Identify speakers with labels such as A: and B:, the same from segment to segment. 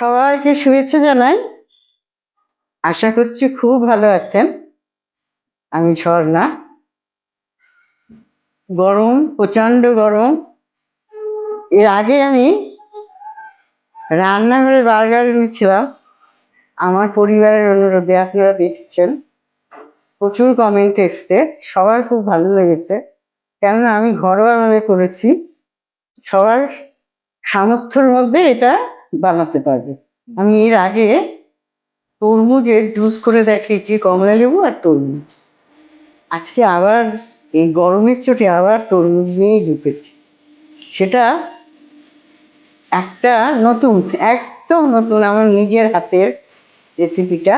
A: সবাইকে শুভেচ্ছা জানাই। আশা করছি খুব ভালো আছেন। আমি ঝর্ণা। গরম, প্রচণ্ড গরম। এর আগে আমি রান্নাঘরে বার্গার এনেছিলাম। আমার পরিবারের অনুরোধে আপনারা দেখছেন। প্রচুর কমেন্ট এসছে। সবার খুব ভালো লেগেছে। কেননা আমি ঘরোয়াভাবে করেছি। সবার সামর্থ্যর মধ্যে এটা বানাতে পারবে। আমি এর আগে তরমুজের জুস করে দেখিয়েছি কমলা লেবু আর তরমুজ। আজকে আবার এই গরমের চোটে আবার তরমুজ নিয়েই ঢুকেছি সেটা একটা নতুন একদম নতুন আমার নিজের হাতের রেসিপিটা।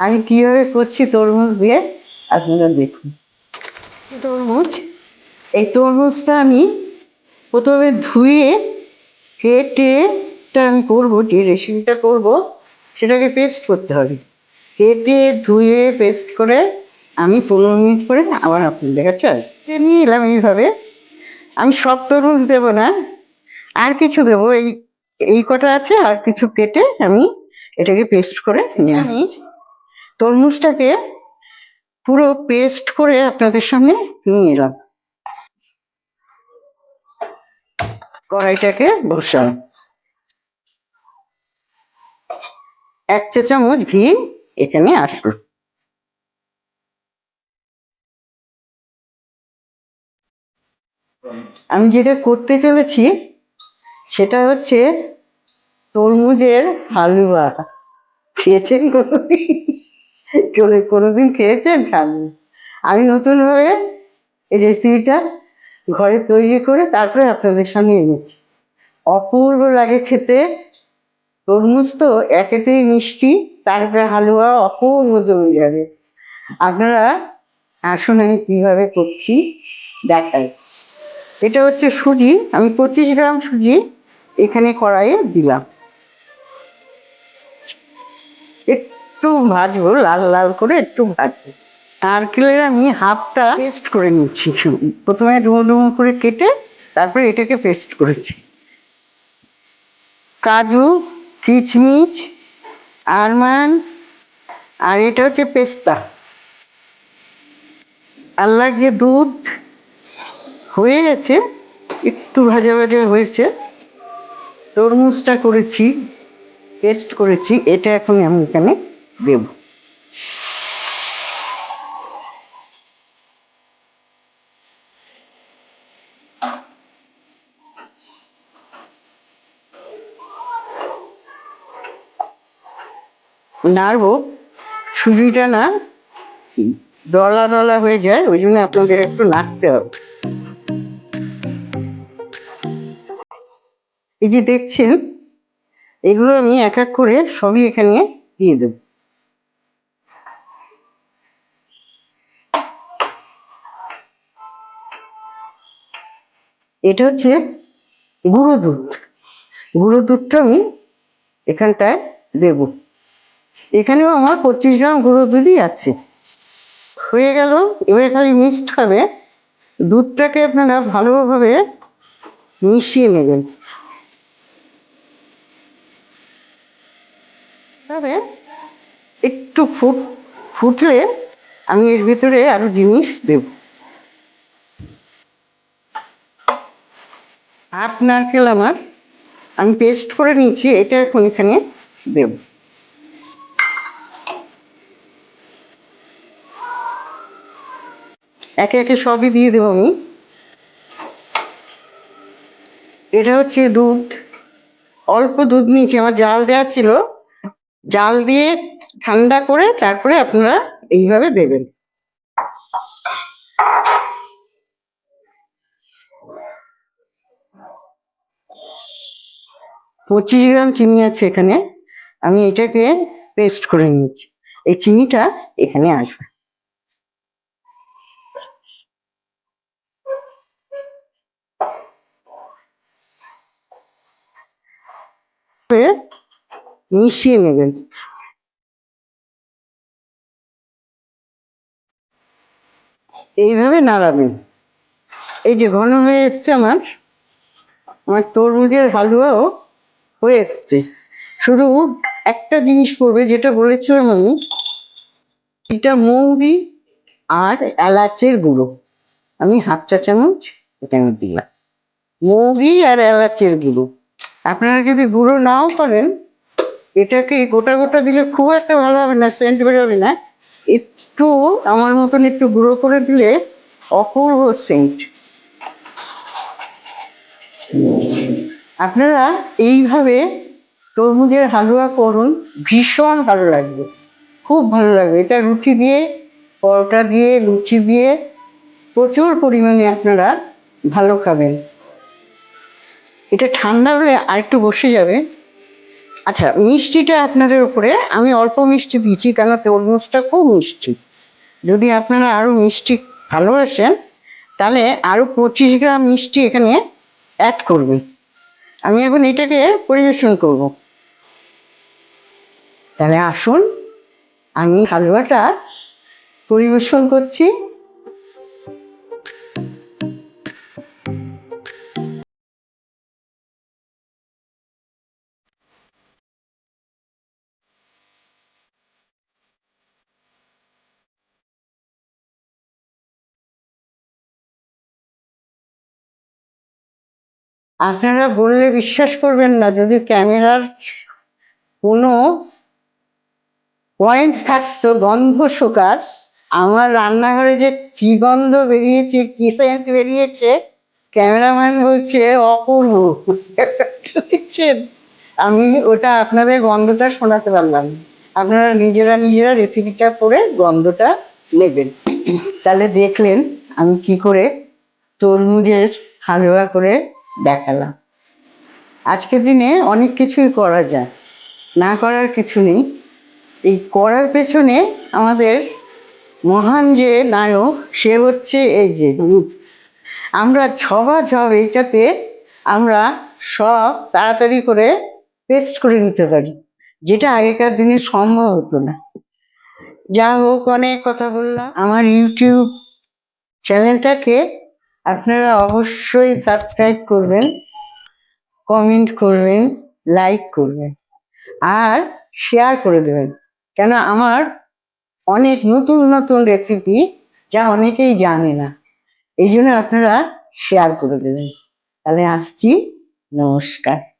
A: আমি কীভাবে করছি তরমুজ দিয়ে আপনারা দেখুন। তরমুজ এই তরমুজটা আমি প্রথমে ধুয়ে কেটে টা আমি করব যে রেসিপিটা করব সেটাকে পেস্ট করতে হবে। কেটে ধুয়ে পেস্ট করে আমি পনেরো মিনিট পরে আবার আপনাদের কাছে আসব নিয়ে এলাম এইভাবে। আমি সব তরমুজ দেবো না আর কিছু দেবো। এই এই কটা আছে আর কিছু কেটে আমি এটাকে পেস্ট করে নিয়ে আমি তরমুজটাকে পুরো পেস্ট করে আপনাদের সামনে নিয়ে এলাম। কড়াইটাকে বসালাম। এক চা চামচ ঘি এখানে আসলো আমি যেটা করতে চলেছি, সেটা হচ্ছে তরমুজের হালুয়া। খেয়েছেন কোনোদিন? চলে কোনোদিন খেয়েছেন হালুয়া? আমি নতুনভাবে এই রেসিপিটা ঘরে তৈরি করে তারপরে আপনাদের সামনে এনেছি। অপূর্ব লাগে খেতে। তরমুজ তো একেতেই মিষ্টি তারপরে হালুয়া অপূর্ব জমে যাবে। আপনারা আসুন, আমি কীভাবে করছি দেখাই। এটা হচ্ছে সুজি, আমি পঁচিশ গ্রাম সুজি এখানে কড়াইয়ে দিলাম। একটু ভাজবো, লাল লাল করে একটু ভাজবো। নারকেলের আমি হাফটা পেস্ট করে নিচ্ছি প্রথমে ডুমো ডুমো করে কেটে তারপরে এটাকে পেস্ট করেছি। কাজু কিচমিচ, আরমান, আর এটা হচ্ছে পেস্তা। আল্লাহ যে দুধ হয়ে গেছে, একটু ভাজা ভাজা হয়েছে, তরমুজটা করেছি পেস্ট করেছি, এটা এখন আমি এখানে দেব। নাড়বো। সুজিটা না দলা দলা হয়ে যায়, ওই জন্য আপনাদের একটু নাড়তে হবে। এই যে দেখছেন, এগুলো আমি এক এক করে সবই এখানে দিয়ে দেব। এটা হচ্ছে গুঁড়ো দুধ। গুঁড়ো দুধটা আমি এখানটায় দেব। এখানেও আমার পঁচিশ গ্রাম গুঁড়ো দুধই আছে। হয়ে গেল, এবার খালি মিক্সড হবে দুধটাকে আপনারা ভালোভাবে মিশিয়ে নেবেন। তবে একটু ফুট, ফুটলে আমি এর ভিতরে আরও জিনিস দেব। হাফ নারকেল আমার আমি পেস্ট করে নিয়েছি, এটা এখন এখানে দেব। একে একে সবই দিয়ে দেবো আমি। এটা হচ্ছে দুধ। অল্প দুধ নিয়েছি, আমার জাল দেওয়া ছিল। জাল দিয়ে ঠান্ডা করে তারপরে আপনারা এইভাবে দেবেন। পঁচিশ গ্রাম চিনি আছে এখানে। আমি এটাকে পেস্ট করে নিচ্ছি। এই চিনিটা এখানে আসবে। মিশিয়ে নেবেন। এইভাবে নাড়াবেন। এই যে ঘন হয়ে এসছে আমার আমার তরমুজের হালুয়াও হয়ে এসছে। শুধু একটা জিনিস করবে, যেটা বলেছিলাম আমি, এটা মৌরি আর এলাচের গুঁড়ো। আমি হাফ চা চামচ এখানে দিলাম। মৌরি আর এলাচের গুঁড়ো। আপনারা যদি গুঁড়ো নাও করেন এটাকে গোটা গোটা দিলে খুব একটা ভালো হবে না সেন্ট বেরোবে না। একটু, আমার মতন একটু গুঁড়ো করে দিলে অপূর্ব সেন্ট আপনারা এইভাবে তরমুজের হালুয়া করুন, ভীষণ ভালো লাগবে। খুব ভালো লাগবে। এটা রুটি দিয়ে, পরোটা দিয়ে, লুচি দিয়ে, প্রচুর পরিমাণে আপনারা ভালো খাবেন। এটা ঠান্ডা হলে আরেকটু বসে যাবে। আচ্ছা মিষ্টিটা আপনাদের উপরে, আমি অল্প মিষ্টি দিয়েছি, কেন তরমুজটা খুব মিষ্টি। যদি আপনারা আরও মিষ্টি ভালোবাসেন, তাহলে আরও পঁচিশ গ্রাম মিষ্টি এখানে অ্যাড করবেন। আমি এখন এটাকে পরিবেশন করব। তাহলে আসুন, আমি হালুয়াটা পরিবেশন করছি। আপনারা বললে বিশ্বাস করবেন না, যদি ক্যামেরার কোনো পয়েন্ট থাকতো, গন্ধ শোকার আমার রান্নাঘরে যে কি গন্ধ বেরিয়েছে, কি সেন্ট বেরিয়েছে, ক্যামেরাম্যান বলছে, অপূর্ব। দেখছেন আমি ওটা আপনাদের গন্ধটা শোনাতে পারলাম আপনারা নিজেরা নিজেরা রেসিপিটা করে গন্ধটা নেবেন। তাহলে দেখলেন আমি কি করে তরমুজের হালুয়া করে দেখালাম। আজকের দিনে অনেক কিছুই করা যায়। না করার কিছু নেই। এই করার পেছনে আমাদের মহান যে নায়ক, সে হচ্ছে এই যে আমরা ছবা ছব এইটাতে আমরা সব তাড়াতাড়ি করে পেস্ট করে নিতে পারি, যেটা আগেকার দিনে সম্ভব হতো না। যা হোক, অনেক কথা বললাম। আমার ইউটিউব চ্যানেলটাকে আপনারা অবশ্যই সাবস্ক্রাইব করবেন কমেন্ট করবেন লাইক করবেন, আর শেয়ার করে দেবেন। কেন আমার অনেক নতুন নতুন রেসিপি যা অনেকেই জানে না। এই জন্য আপনারা শেয়ার করে দেবেন। তাহলে আসছি। নমস্কার।